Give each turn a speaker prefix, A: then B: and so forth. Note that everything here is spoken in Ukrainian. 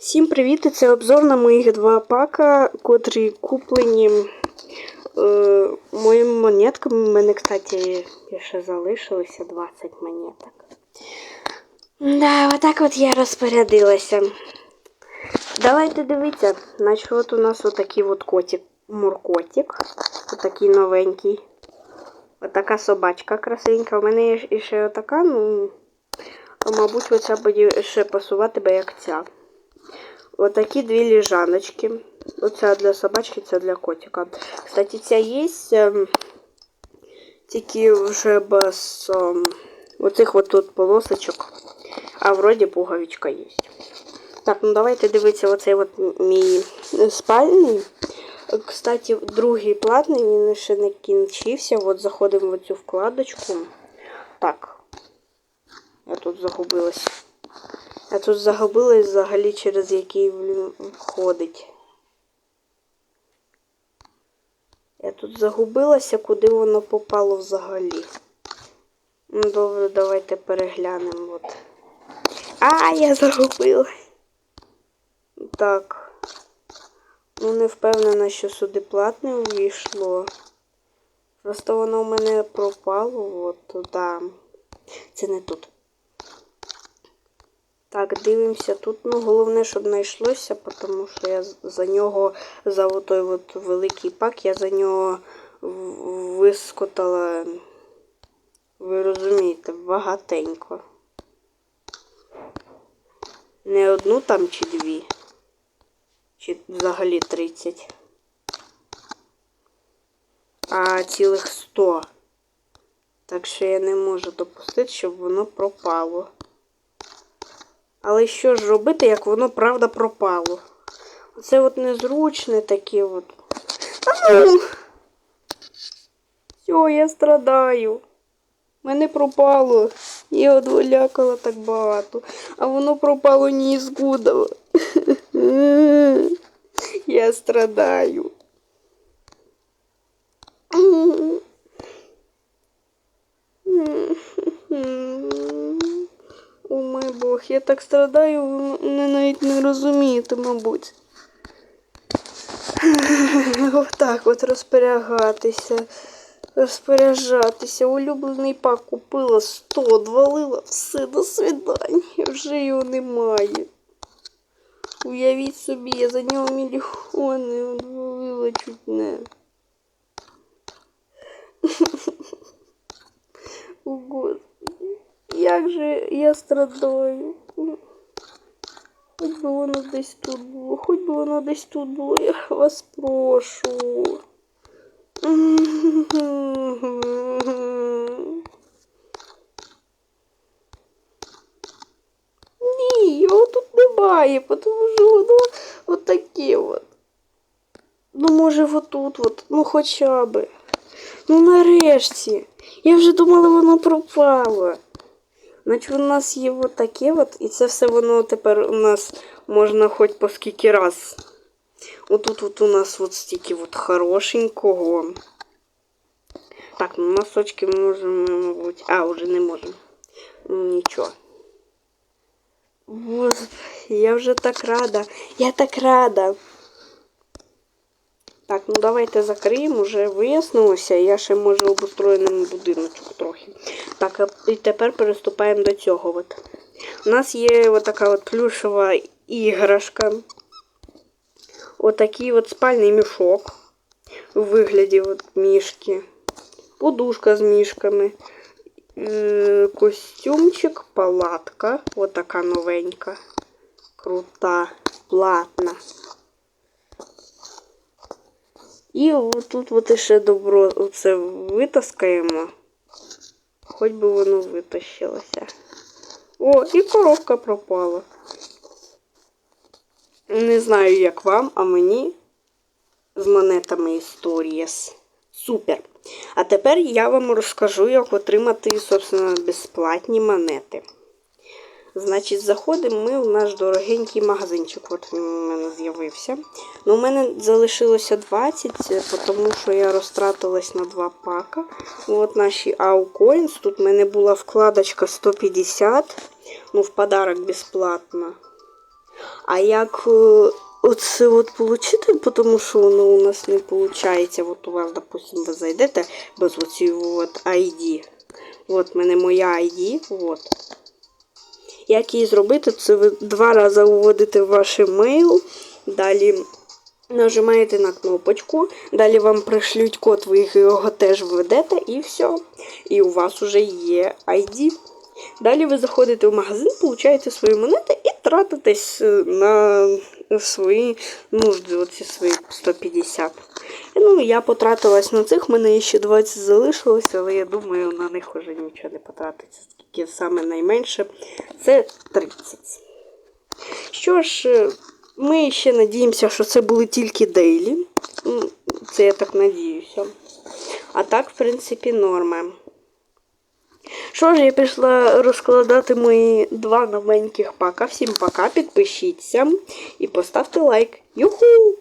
A: Всім привіт! Це обзор на моїх два пака, котрі куплені е, моїми монетками. У мене, кстати, ще залишилося 20 монеток. Да, отак от я розпорядилася. Давайте дивіться, значить от у нас отакий от котик, муркотик. Отакий новенький. Отака собачка красивенька. У мене є ще отака, ну, мабуть, оця буде ще пасувати би як ця. Отакі дві ліжаночки. Оця для собачки, це для котика. Кстати, ця є тільки вже без оцих от тут полосочок. А вроді пуговичка є. Так, ну давайте дивитися оцей от мій спальний. Кстати, другий платний, він ще не кінчився. От заходимо в цю вкладочку. Так. Я тут загубилась. Я тут загубилась взагалі, через який він входить. Я тут загубилася, куди воно попало взагалі. Ну, добре, давайте переглянемо. От. А, я загубилась. Так. Ну, не впевнена, що сюди платне увійшло. Просто воно в мене пропало. От туди. Це не тут. Так, дивимося тут. Ну, головне, щоб знайшлося, тому що я за нього, за той от великий пак, я за нього вискотала, ви розумієте, багатенько. Не одну там чи дві, чи взагалі 30, а цілих 100. Так що я не можу допустити, щоб воно пропало. Але що ж робити, як воно правда пропало? Оце от незручне таке от. Все, я страдаю. Мене пропало. Я одволякала так багато. А воно пропало ні з Гудова. Я страдаю. О мой Бог, я так страдаю, не навіть не розумієте, мабуть. Отак от розпорягатися, розпоряджатися. Улюблений пак купила 100, двалила, все, до свидання. Вже його немає. Уявіть собі, я за нього мільйони одвалила чуть не. О, Господи. Як же я страдаю. Хоч би воно десь тут було, хоч би воно десь тут було, я вас прошу. Ні, його тут немає, тому що воно отаке от. Ну, може, отут, от, ну хоча би. Ну нарешті. Я вже думала, воно пропало. Значить, у нас є от таке от, і це все воно тепер у нас можна хоч по скільки раз. Отут от у нас от стільки от хорошенького. Так, ну носочки ми можемо, мабуть. А, вже не можемо. Ну нічого. Я вже так рада. Я так рада. Ну давайте закриємо, вже вияснилося. Я ще може обустроєному будиночок трохи. Так, і тепер переступаємо до цього. От. У нас є от така от плюшева іграшка. Отакий от спальний мішок у вигляді от мішки. Подушка з мішками. Е, костюмчик, палатка. Отака новенька. Крута, платна. І тут от ще добро оце витаскаємо. Хоч би воно витащилося. О, і коробка пропала. Не знаю, як вам, а мені з монетами історія. Супер! А тепер я вам розкажу, як отримати, собственно, безплатні монети. Значить, заходимо ми в наш дорогенький магазинчик. От він у мене з'явився. Ну, У мене залишилося 20, тому що я розтратилась на два пака. От наші Аукоїнс. Тут в мене була вкладочка 150. Ну, в подарок безплатно. А як е, оце от получити, тому що воно у нас не виходить. От у вас, допустим, ви зайдете без оцієї ID. От в мене моя ID. От. Як її зробити, це ви два рази вводите ваш емейл, далі нажимаєте на кнопочку, далі вам пришлють код, ви його теж введете і все. І у вас вже є ID. Далі ви заходите в магазин, получаєте свої монети і тратитесь е, на свої нужди, оці свої 150. Ну, я потратилась на цих, в мене ще 20 залишилось, але я думаю, на них вже нічого не потратиться. Скільки саме найменше це 30. Що ж, е, ми ще надіємося, що це були тільки дейлі. Ну, Це я так надіюся. А так, в принципі, норма. Що ж, я пішла розкладати мої два новеньких пака. Всім пока, підпишіться і поставте лайк. Юху!